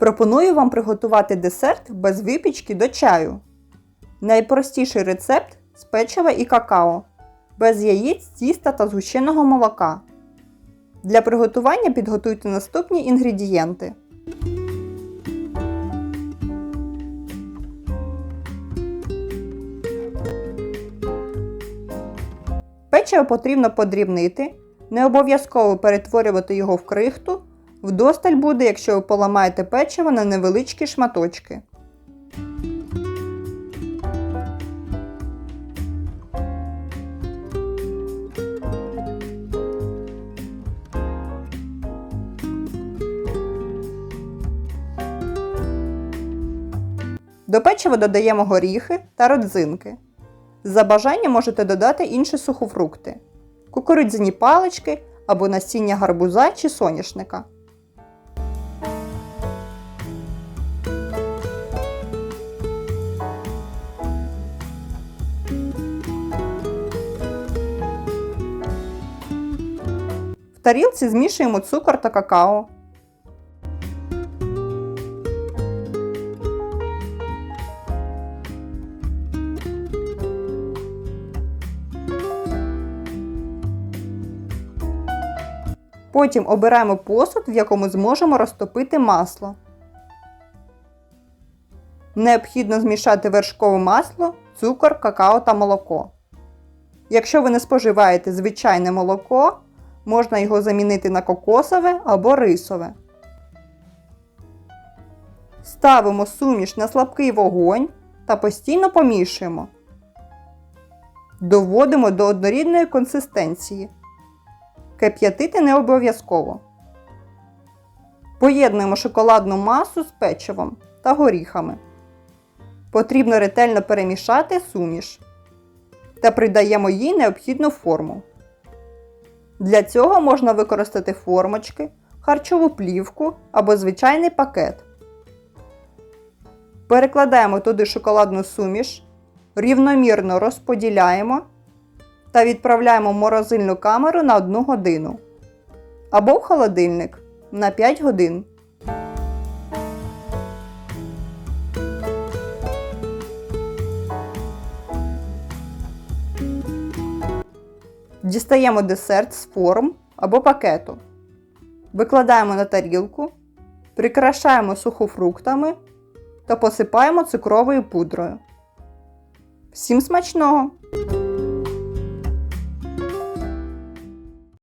Пропоную вам приготувати десерт без випічки до чаю. Найпростіший рецепт з печива і какао, без яєць, тіста та згущеного молока. Для приготування підготуйте наступні інгредієнти. Печиво потрібно подрібнити, не обов'язково перетворювати його в крихту. Вдосталь буде, якщо ви поламаєте печиво на невеличкі шматочки. До печива додаємо горіхи та родзинки. За бажанням можете додати інші сухофрукти, кукурудзяні палички або насіння гарбуза чи соняшника. В тарілці змішуємо цукор та какао. Потім обираємо посуд, в якому зможемо розтопити масло. Необхідно змішати вершкове масло, цукор, какао та молоко. Якщо ви не споживаєте звичайне молоко, можна його замінити на кокосове або рисове. Ставимо суміш на слабкий вогонь та постійно помішуємо. Доводимо до однорідної консистенції. Кип'ятити не обов'язково. Поєднуємо шоколадну масу з печивом та горіхами. Потрібно ретельно перемішати суміш та придаємо їй необхідну форму. Для цього можна використати формочки, харчову плівку або звичайний пакет. Перекладаємо туди шоколадну суміш, рівномірно розподіляємо та відправляємо в морозильну камеру на 1 годину або в холодильник на 5 годин. Дістаємо десерт з форм або пакету. Викладаємо на тарілку, прикрашаємо сухофруктами та посипаємо цукровою пудрою. Всім смачного!